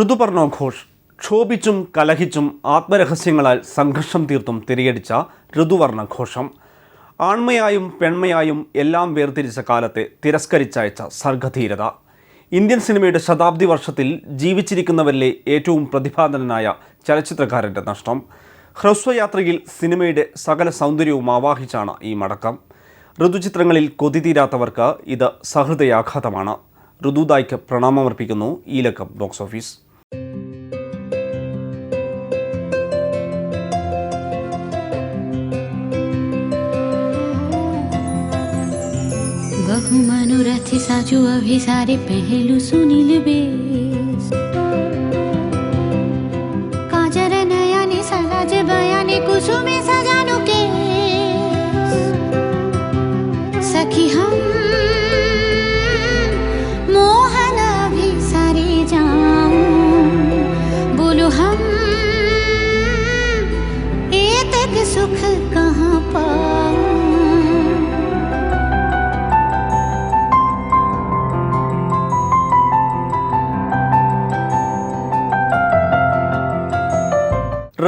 ഋതുപർണോ ഘോഷ് ക്ഷോഭിച്ചും കലഹിച്ചും ആത്മരഹസ്യങ്ങളാൽ സംഘർഷം തീർത്തും തിരിയടിച്ച ഋതുവർണ ഘോഷം. ആൺമയായും പെൺമയായും എല്ലാം വേർതിരിച്ച കാലത്തെ തിരസ്കരിച്ചയച്ച സർഗധീരത. ഇന്ത്യൻ സിനിമയുടെ ശതാബ്ദി വർഷത്തിൽ ജീവിച്ചിരിക്കുന്നവരിലെ ഏറ്റവും പ്രതിഭാധനനായ ചലച്ചിത്രകാരന്റെ നഷ്ടം. ഹ്രസ്വയാത്രയിൽ സിനിമയുടെ സകല സൗന്ദര്യവും ആവാഹിച്ചാണ് ഈ മടക്കം. ഋതുചിത്രങ്ങളിൽ കൊതി തീരാത്തവർക്ക് ഇത് സഹൃദയാഘാതമാണ്. ഋതുദായ്ക്ക് പ്രണാമമർപ്പിക്കുന്നു ഈ ലക്കം ബോക്സ് ഓഫീസ് बहुमनुरथि साजु अभिसारे पहलु सुनील कुसुमे सजा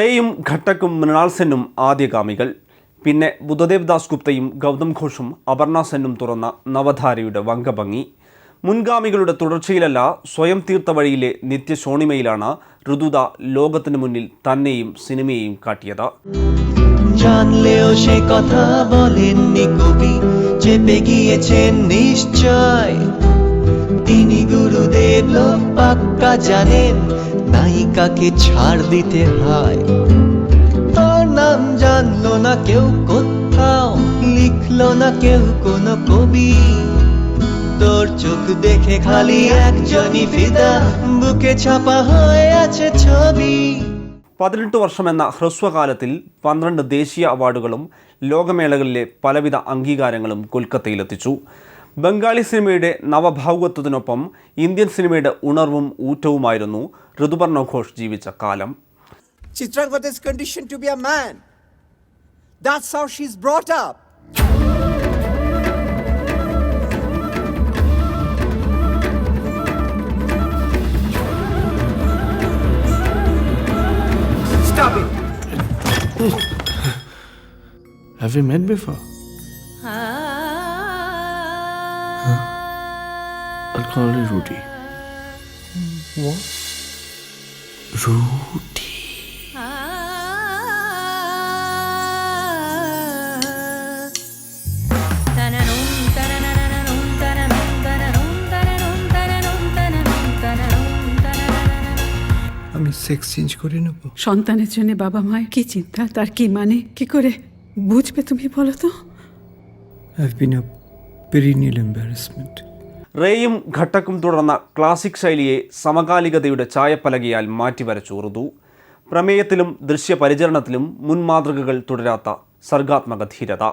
റേയും ഘട്ടക്കും മൃണാൾ സെന്നും ആദ്യഗാമികൾ പിന്നെ ബുദ്ധദേവ് ദാസ് ഗുപ്തയും ഗൗതം ഘോഷും അപർണ സെന്നും തുറന്ന നവധാരയുടെ വങ്കഭംഗി മുൻഗാമികളുടെ തുടർച്ചയിലല്ല സ്വയം തീർത്ത വഴിയിലെ നിത്യശോണിമയിലാണ് ഋതുത ലോകത്തിനു മുന്നിൽ തന്നെയും സിനിമയെയും കാട്ടിയത് জানলেও সে কথা বলেননি কবি চেপে গিয়েছেন নিশ্চয় তিনি গুরুদেব লোক পাক্কা জানেন নায়িকাকে ছাড় দিতে হয় তার নাম জানলো না কেউ কোথাও লিখলো না কেউ কোনো কবি তোর চোখ দেখে খালি একজনই ফিদা বুকে ছাপা হয়ে আছে ছবি പതിനെട്ട് വർഷം എന്ന ഹ്രസ്വകാലത്തിൽ പന്ത്രണ്ട് ദേശീയ അവാർഡുകളും ലോകമേളകളിലെ പലവിധ അംഗീകാരങ്ങളും കൊൽക്കത്തയിലെത്തിച്ചു ബംഗാളി സിനിമയുടെ നവഭാഗത്വത്തിനൊപ്പം ഇന്ത്യൻ സിനിമയുടെ ഉണർവും ഊറ്റവുമായിരുന്നു ഋതുപർണ ഘോഷ് ജീവിച്ച കാലം. Have we met before? Rudy. What? Rudy. আমি সেক্স চেঞ্জ করে নেব সন্তানের জন্য বাবা মায়ের কি চিন্তা তার কি মানে কি করে বুঝবে তুমি বলো তো I've been a perennial embarrassment. റേയും ഘട്ടക്കും തുടർന്ന ക്ലാസിക് ശൈലിയെ സമകാലികതയുടെ ചായപ്പലകയാൽ മാറ്റിവരച്ചു ഋതു പ്രമേയത്തിലും ദൃശ്യപരിചരണത്തിലും മുൻമാതൃകകൾ തുടരാത്ത സർഗാത്മക ധീരത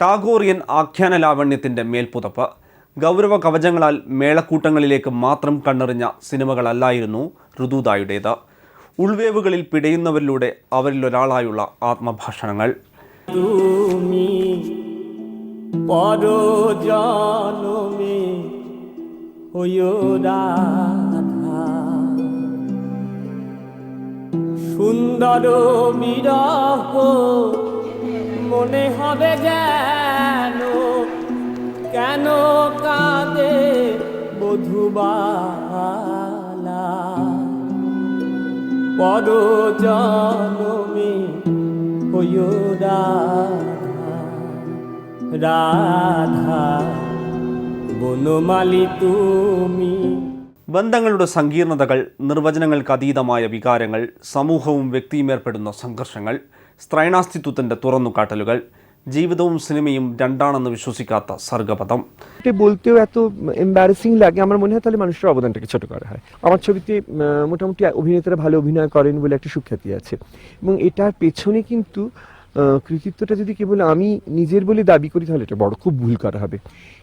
ടാഗോറിയൻ ആഖ്യാന ലാവണ്യത്തിൻ്റെ മേൽപ്പുതപ്പ് ഗൗരവ കവചങ്ങളാൽ മേളക്കൂട്ടങ്ങളിലേക്ക് മാത്രം കണ്ണെറിഞ്ഞ സിനിമകളല്ലായിരുന്നു ഋതുദായുടേത് ഉൾവേവുകളിൽ പിടയുന്നവരിലൂടെ അവരിലൊരാളായുള്ള ആത്മഭാഷണങ്ങൾ তুমি পরজনমে সুন্দর বিরহ মনে হবে যেন কেন কাঁদে বধুবালা। পরজনমে হইও রাধা রাধা। বনমালী তুমি ബന്ധങ്ങളുടെ സങ്കീർണതകൾ നിർവചനങ്ങൾക്ക് അതീതമായ വികാരങ്ങൾ സമൂഹവും വ്യക്തിയും ഏർപ്പെടുന്ന സംഘർഷങ്ങൾ സ്ത്രൈണാസ്തിത്വത്തിൻ്റെ തുറന്നുകാട്ടലുകൾ ജീവിതവും സിനിമയും രണ്ടാണെന്ന് വിശ്വസിക്കാത്ത സർഗപഥം এটা বলতেও এত এম্বারেসিং লাগে আমার মনে হয় তাহলে মানুষের অবদানটাকে ছোট করা হয় আমার ছবিতে আহ, মোটামুটি অভিনেতারা ভালো অভিনয় করেন বলে একটা সুখ্যাতি আছে এবং এটার পেছনে কিন্তু আহ, কৃতিত্বটা যদি কেবল আমি নিজের বলে দাবি করি, তাহলে এটা বড় খুব ভুল করা হবে।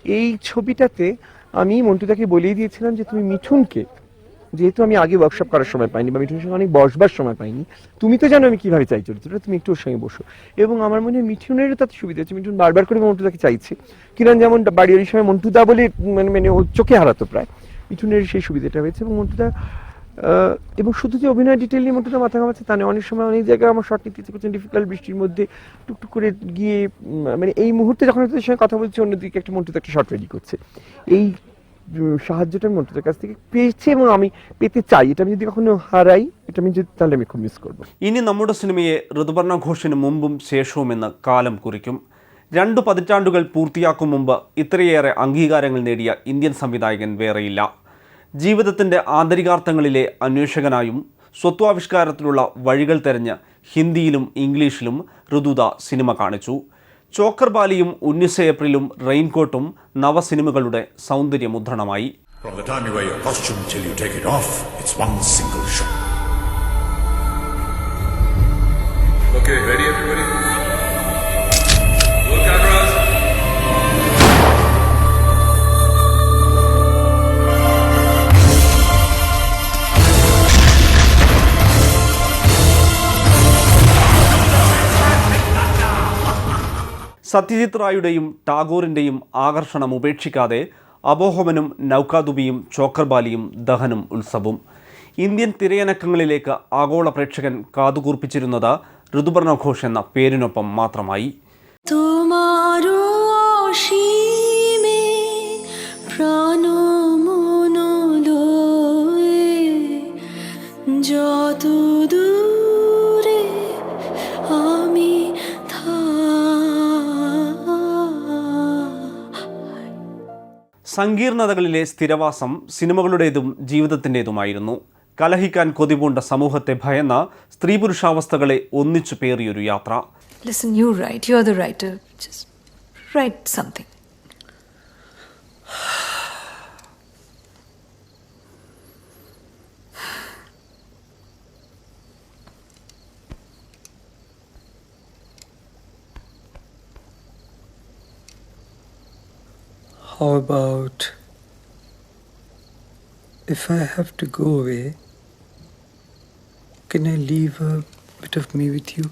এই ছবিটাতে আমি মন্টুদাকে বলেই দিয়েছিলাম যে, তুমি মিঠুনকে, যেহেতু আমি আগে ওয়ার্কশপ করার সময় পাইনি বা মিঠুনের সঙ্গে অনেক বসবার সময় পাইনি, তুমি তো জানো আমি কীভাবে চাই চরিত্রটা, তুমি একটু ওর সঙ্গে বসো। এবং আমার মনে হয় মিঠুনেরও তাতে সুবিধা হচ্ছে। মিঠুন বারবার করে মন্টুদাকে চাইছে। কিরণ যেমন বাড়ি বাড়ির সময় মন্টুদা বলে মানে মানে ও চোখে হারাতো প্রায়। মিঠুনের সেই সুবিধাটা হয়েছে এবং মন্টুদা এবং শুধু যে অভিনয় ডিটেল নিয়ে মোটে মাথা ঘামাচ্ছে তা নয় অনেক সময় অনেক জায়গায় আমার শর্ট নিতে ইচ্ছে করছে ডিফিকাল্ট বৃষ্টির মধ্যে টুকটুক করে গিয়ে উম, মানে এই মুহূর্তে যখন আমি তোদের সঙ্গে কথা বলছি অন্যদিকে একটা মন্টুতে একটা শর্ট রেডি করছে এই উম, সাহায্যটা আমি মন্টুদের কাছ থেকে পেয়েছি এবং আমি পেতে চাই এটা আমি যদি কখনো হারাই এটা আমি যদি তাহলে আমি খুব মিস করবো ഇനി നമ്മുടെ സിനിമയെ ഋതുപർണ ഘോഷിന് മുമ്പും ശേഷവുമെന്ന് കാലം കുറിക്കും രണ്ടു പതിറ്റാണ്ടുകൾ പൂർത്തിയാക്കും മുമ്പ് ഇത്രയേറെ അംഗീകാരങ്ങൾ നേടിയ ഇന്ത്യൻ സംവിധായകൻ വേറെയില്ല ജീവിതത്തിന്റെ ആന്തരികാർത്ഥങ്ങളിലെ അന്വേഷകനായും സ്വത്വാവിഷ്കാരത്തിലുള്ള വഴികൾ തെരഞ്ഞ് ഹിന്ദിയിലും ഇംഗ്ലീഷിലും ഋതുത സിനിമ കാണിച്ചു. ചോക്കർ ബാലിയും ഉന്നിസ ഏപ്രിലും റെയിൻകോട്ടും നവസിനിമകളുടെ സൗന്ദര്യമുദ്രണമായി. Okay, ready time സത്യജിത് റായുടെയും ടാഗോറിന്റെയും ആകർഷണം ഉപേക്ഷിക്കാതെ അബോഹമനും നൗകാദുബിയും ചോക്കർബാലിയും ദഹനും ഉത്സവം. ഇന്ത്യൻ തിരയനക്കങ്ങളിലേക്ക് ആഗോള പ്രേക്ഷകൻ കാതുകൂർപ്പിച്ചിരുന്നത് ഋതുപർണഘോഷ് എന്ന പേരിനൊപ്പം മാത്രമായി. যত സങ്കീർണതകളിലെ സ്ഥിരവാസം സിനിമകളുടേതും ജീവിതത്തിന്റെതുമായിരുന്നു. കലഹിക്കാൻ കൊതിപൂണ്ട സമൂഹത്തെ ഭയന്ന സ്ത്രീ പുരുഷാവസ്ഥകളെ ഒന്നിച്ചു പേറിയൊരു യാത്ര. Listen you right you are the writer just right something. How about if I have to go away, can I leave a bit of me with you?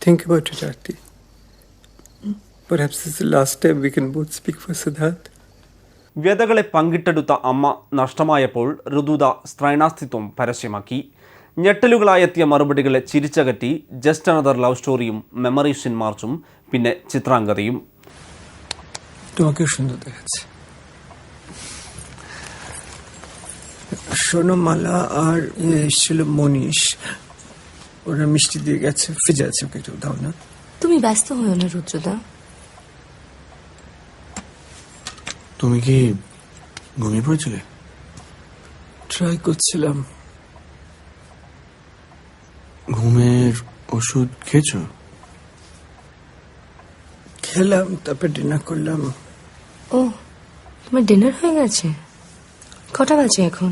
Think about it, Arti. Perhaps this is the last time we can both speak for Siddharth. വ്യതകളെ പങ്കിട്ടെടുത്ത അമ്മ നഷ്ടമായപ്പോൾ ഋതുത സ്ത്രൈണാസ്തിത്വം പരസ്യമാക്കി ഞെട്ടലുകളായെത്തിയ മറുപടികളെ ചിരിച്ചകറ്റി ജസ്റ്റ് അനദർ ലവ് സ്റ്റോറിയും മെമ്മറീസ് ഇൻ മാർച്ചും പിന്നെ ചിത്രാംഗതയും. সোনমালা আর ছিল মনীষ ওরা মিষ্টি দিয়ে গেছে ফিজে আছে ওকে একটু দাও না তুমি ব্যস্ত হয়েও না রুদ্রদা? তুমি কি ঘুমিয়ে পড়েছিলে? ট্রাই করছিলাম। ঘুমের ওষুধ খেয়েছো খেলাম তারপর ডিনার করলাম ও তোমার ডিনার হয়ে গেছে কটা বাজে এখন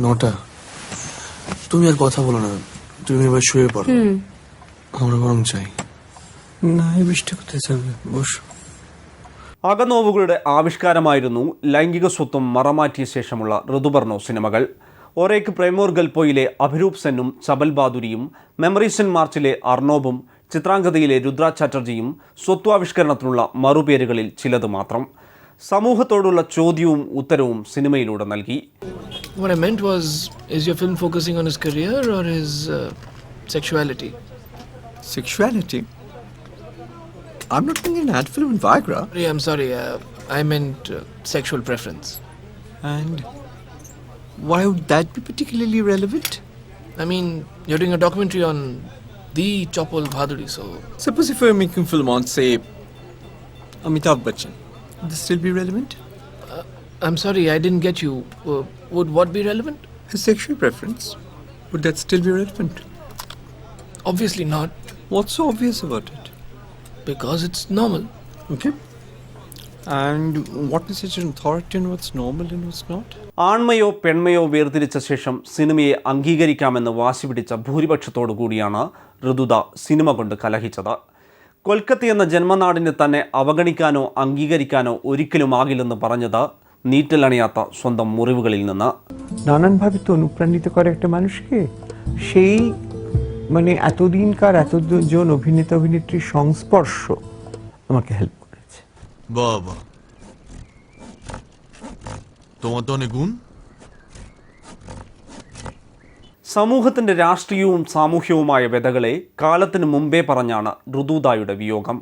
নটা তুমি আর কথা বলো না তুমি এবার শুয়ে পড়ো আমরা বরং চাই না এই বৃষ্টি কোথায় যাবে বসো അകനോവുകളുടെ ആവിഷ്കാരമായിരുന്നു ലൈംഗിക സ്വത്വം മറമാറ്റിയ ശേഷമുള്ള ഋതുപർണോ സിനിമകൾ ഒരേക്ക് പ്രേമോർ ഗൽപ്പോയിലെ അഭിരൂപ് സെന്നും ചബൽ ബാദുരിയും മെമ്മറീസ് ഇൻ മാർച്ചിലെ അർണോബും ചിത്രാംഗതയിലെ രുദ്ര ചാറ്റർജിയും സ്വത്വാവിഷ്കരണത്തിനുള്ള മറുപേരുകളിൽ ചിലത് മാത്രം സമൂഹത്തോടുള്ള ചോദ്യവും ഉത്തരവും സിനിമയിലൂടെ നൽകി What I meant was, is your film focusing on his career or his uh, sexuality? Sexuality? I'm not thinking an ad film in Viagra. Sorry, I'm sorry. Uh, I meant uh, sexual preference. And why would that be particularly relevant? I mean, you're doing a documentary on the Chopal Bhaduri, so Suppose if we're making a film on, say, Amitabh Bachchan, would this still be relevant? I'm sorry, I didn't get you. Uh, would what be relevant? His sexual preference, would that still be relevant? Obviously not, What's so obvious about it? because it's normal. Okay. And what is it authority and what's normal and what's not ആൺമയോ പെൺമയോ വേർതിരിച്ച ശേഷം സിനിമയെ അംഗീകരിക്കാമെന്ന് വാശി പിടിച്ച ഭൂരിപക്ഷത്തോടു കൂടിയാണ് ഋതുദ cinema കൊണ്ട് കലഹിച്ചത്. കൊൽക്കത്ത എന്ന ജന്മനാടിനെ തന്നെ അവഗണിക്കാനോ അംഗീകരിക്കാനോ ഒരിക്കലും ആകില്ലെന്ന് പറഞ്ഞത് നീറ്റലണിയാത്ത സ്വന്തം മുറിവുകളിൽ നിന്ന്. নানানভাবে তো অনুপ্রাণিত করে একটা বাবা তোমার তো অনেক গুণ സമൂഹത്തിന്റെ രാഷ്ട്രീയവും സാമൂഹ്യവുമായ വ്യതകളെ കാലത്തിന് മുമ്പേ പറഞ്ഞാണ് ഋതുദായുടെ വിയോഗം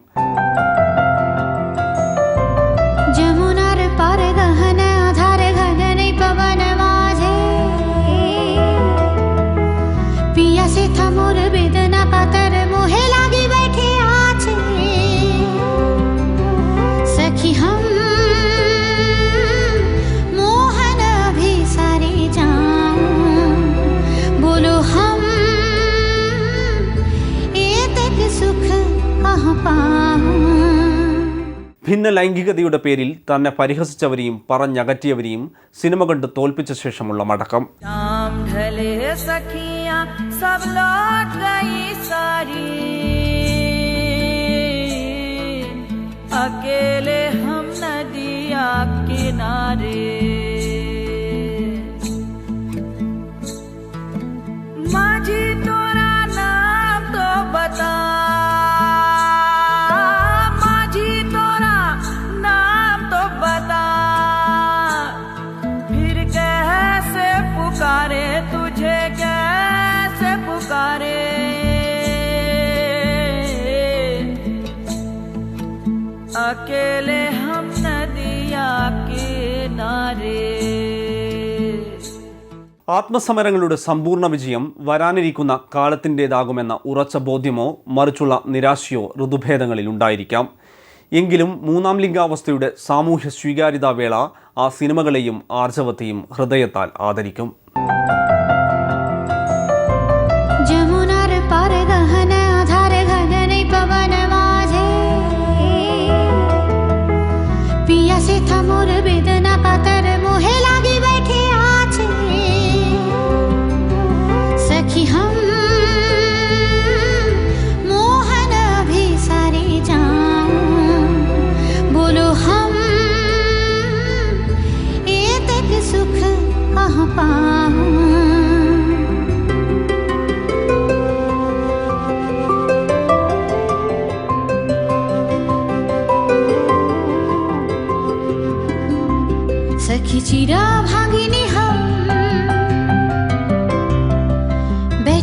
ഭിന്ന ലൈംഗികതയുടെ പേരിൽ തന്നെ പരിഹസിച്ചവരെയും പറഞ്ഞകറ്റിയവരെയും സിനിമ കണ്ട് തോൽപ്പിച്ച ശേഷമുള്ള മടക്കം. ആത്മസമരങ്ങളുടെ സമ്പൂർണ വിജയം വരാനിരിക്കുന്ന കാലത്തിന്റെതാകുമെന്ന ഉറച്ച ബോധ്യമോ മറിച്ചുള്ള നിരാശയോ ഋതുഭേദങ്ങളിൽ ഉണ്ടായിരിക്കാം. എങ്കിലും മൂന്നാം ലിംഗാവസ്ഥയുടെ സാമൂഹ്യ സ്വീകാര്യതാ വേള ആ സിനിമകളെയും ആർജവത്തെയും ഹൃദയത്താൽ ആദരിക്കും.